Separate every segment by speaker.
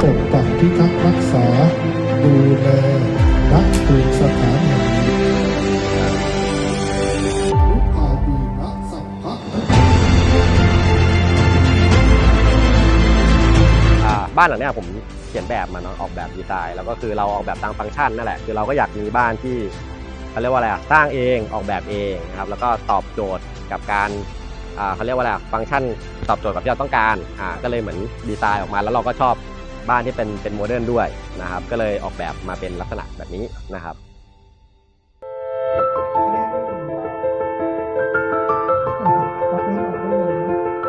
Speaker 1: พิทักษ์รักษา ดูแลรักปลูกสถานแห่งนี้ลุกอาดีนะสัพพะ
Speaker 2: อ่าบ้านหลังนี้ผมเขียนแบบมาเนาะออกแบบดีไซน์แล้วก็คือเราออกแบบตามฟังก์ชันนั่นแหละคือเราก็อยากมีบ้านที่เขาเรียกว่าอะไรอะสร้างเองออกแบบเองนะครับแล้วก็ตอบโจทย์กับการเขาเรียกว่าอะไรฟังก์ชันตอบโจทย์กับที่เราต้องการอ่าก็เลยเหมือนดีไซน์ออกมาแล้วเราก็ชอบ บ้านที่เป็นเป็นโมเดิร์นด้วยนะครับ ก็เลยออกแบบมาเป็นลักษณะแบบนี้นะครับ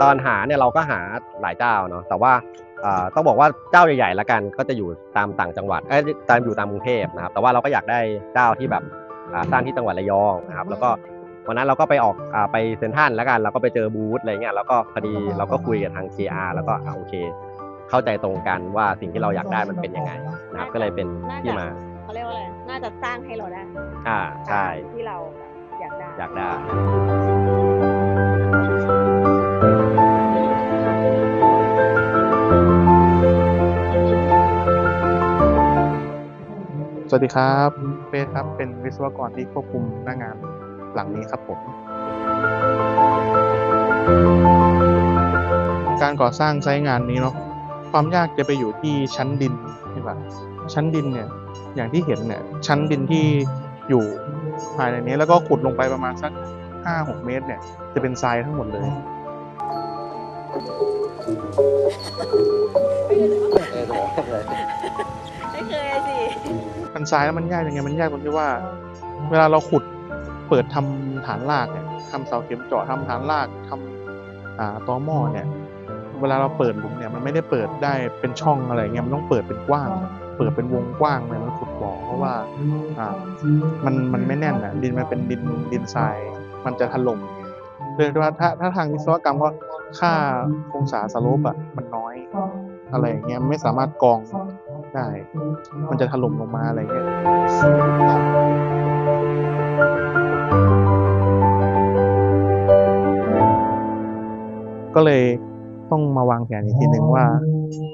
Speaker 2: ตอนหาเนี่ยเราก็หาหลายเจ้าเนาะแต่ว่าต้องบอกว่าเจ้าใหญ่ๆละกันก็จะอยู่ตามต่างจังหวัดเอ้ตามอยู่ตามกรุงเทพนะครับ แต่ว่าเราก็อยากได้เจ้าที่แบบสร้างที่จังหวัดระยองนะครับ แล้วก็วันนั้นเราก็ไปออกอไปเซ็นทรัลแล้วกัน เราก็ไปเจอบูธอะไรเงี้ยแล้วก็พอดีเราก็คุยกับทาง KR แล้วก็โอเค เข้าใจตรงกันว่าสิ่งที่เราอยากได้มันเป็นยังไงนะครับก็เลยเป็นที่มา
Speaker 3: เขาเรียกว่าอะไรน่าจะสร้างให้เราได้
Speaker 2: อ่าใช่
Speaker 3: ที่เราอยากได้
Speaker 2: อยากได้
Speaker 4: สวัสดีครับเบสครับเป็นวิศวกรที่ควบคุมหน้างานหลังนี้ครับผม การก่อสร้างไซต์งานนี้เนาะ ความยากจะไปอยู่ที่ชั้นดินใช่ปะชั้นดินเนี่ยอย่างที่เห็นเนี่ยชั้นดินที่อยู่ภายในนี้แล้วก็ขุดลงไปประมาณสักห้าหกเมตรเนี่ยจะเป็นทรายทั้งหมดเลย
Speaker 3: ไม่เคยสิ
Speaker 4: มันทรายแล้วมันยากยังไงมันยากตรงที่ว่า เวลาเราขุดเปิดทำฐานรากเนี่ยทำเสาเข็มเจาะทำฐานรากทำอ่าตอหม้อเนี่ย เวลาเราเปิดหลุมเนี่ยมันไม่ได้เปิดได้เป็นช่องอะไรเงี้ยมันต้องเปิดเป็นกว้าง เปิดเป็นวงกว้างเลยมันขุดบ่อเพราะว่าอ่ามันมันไม่แน่นอะดินมันเป็นดินดินทรายมันจะถล่มเลยว่าถ้าถ้าทางวิศวกรรมก็ค่าองศาสโลปอะมันน้อย อะไรอย่างเงี้ยไม่สามารถกรองได้ มันจะถล่มลงมาอะไรเงี้ยก็เลย ต้องมาวางแผนอีกทีหนึ่งว่า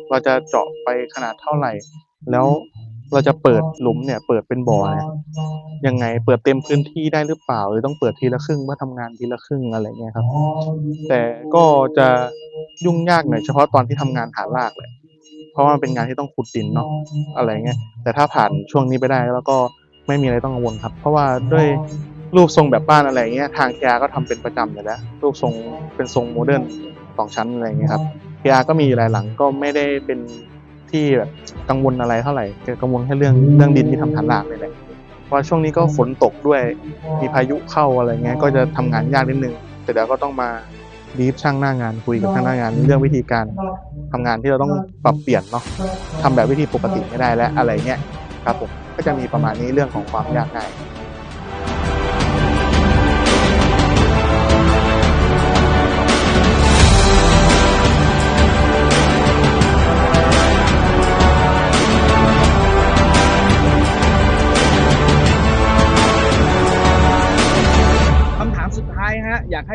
Speaker 4: เราจะเจาะไปขนาดเท่าไหร่ แล้วเราจะเปิดหลุมเนี่ย เปิดเป็นบ่อเนี่ยยังไงเปิดเต็มพื้นที่ได้หรือเปล่า หรือต้องเปิดทีละครึ่งเพื่อทำงานทีละครึ่งอะไรเงี้ยครับ แต่ก็จะยุ่งยากหน่อยเฉพาะตอนที่ทำงานฐานรากเลยเพราะว่ามันเป็นงานที่ต้องขุดดินเนาะอะไรเงี้ยแต่ถ้าผ่านช่วงนี้ไปได้แล้วก็ไม่มีอะไรต้องกังวลครับ เพราะว่าด้วยรูปทรงแบบบ้านอะไรเงี้ยทางเคียก็ทำเป็นประจำอยู่แล้วรูปทรงเป็นทรงโมเดิร์น สองชั้นอะไรเงี้ยครับเคียก็มีหลายหลังก็ไม่ได้เป็นที่แบบกังวลอะไรเท่าไหร่แค่กังวลแค่เรื่องเรื่องดินที่ทำฐานรากนี่แหละเพราะช่วงนี้ก็ฝนตกด้วยมีพายุเข้าอะไรเงี้ยก็จะทำงานยากนิดนึง แต่เดี๋ยวก็ต้องมาบีฟช่างหน้างานคุยกับช่างหน้างานเรื่องวิธีการทำงานที่เราต้องปรับเปลี่ยนเนาะทำแบบวิธีปกติไม่ได้แล้วอะไรเงี้ยครับผมก็จะมีประมาณนี้เรื่องของความยากง่าย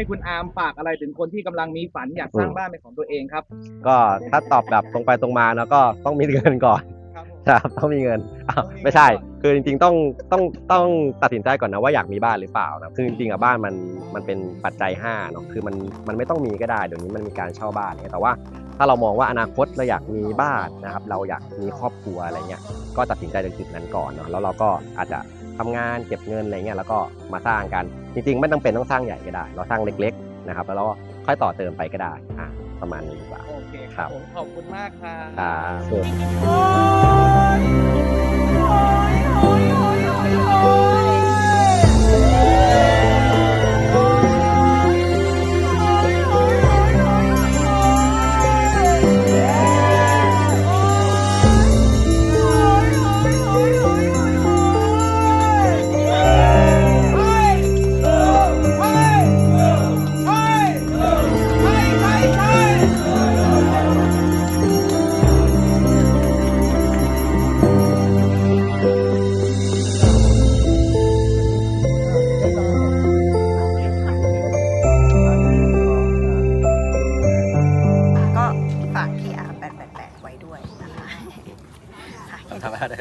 Speaker 5: ให้คุณอาร์มฝากอะไรถึงคนที่กำลังมีฝันอยากสร้างบ้านเป็นของตัวเองครับ
Speaker 2: ก็ถ้าตอบแบบตรงไปตรงมาแล้วก็ต้องมีเงินก่อน
Speaker 5: ครับผม
Speaker 2: ครับต้องมีเงินอ้าวไม่ใช่ คือจริงๆต้องต้องต้องตัดสินใจก่อนนะว่าอยากมีบ้านหรือเปล่านะคือจริงๆอะบ้านมันมันเป็นปัจจัย5เนาะคือมันมันไม่ต้องมีก็ได้เดี๋ยวนี้มันมีการเช่าบ้านเนี่ยแต่ว่าถ้าเรามองว่าอนาคตเราอยากมีบ้านนะครับเราอยากมีครอบครัวอะไรเงี้ยก็ตัดสินใจในจุดนั้นก่อนเนาะแล้วเราก็อาจจะ ทำงานเก็บเงินอะไรเงี้ยแล้วก็มาสร้างกันจริงๆ ไม่ต้องเป็นต้องสร้างใหญ่ก็ได้ เราสร้างเล็กๆนะครับแล้วเราก็ค่อยต่อเติมไปก็ได้อะประมาณนี้ดีกว่า
Speaker 5: โอเค
Speaker 2: ครับ
Speaker 5: ผมขอบคุณมากครับ
Speaker 2: ครับ
Speaker 6: ทำอะไร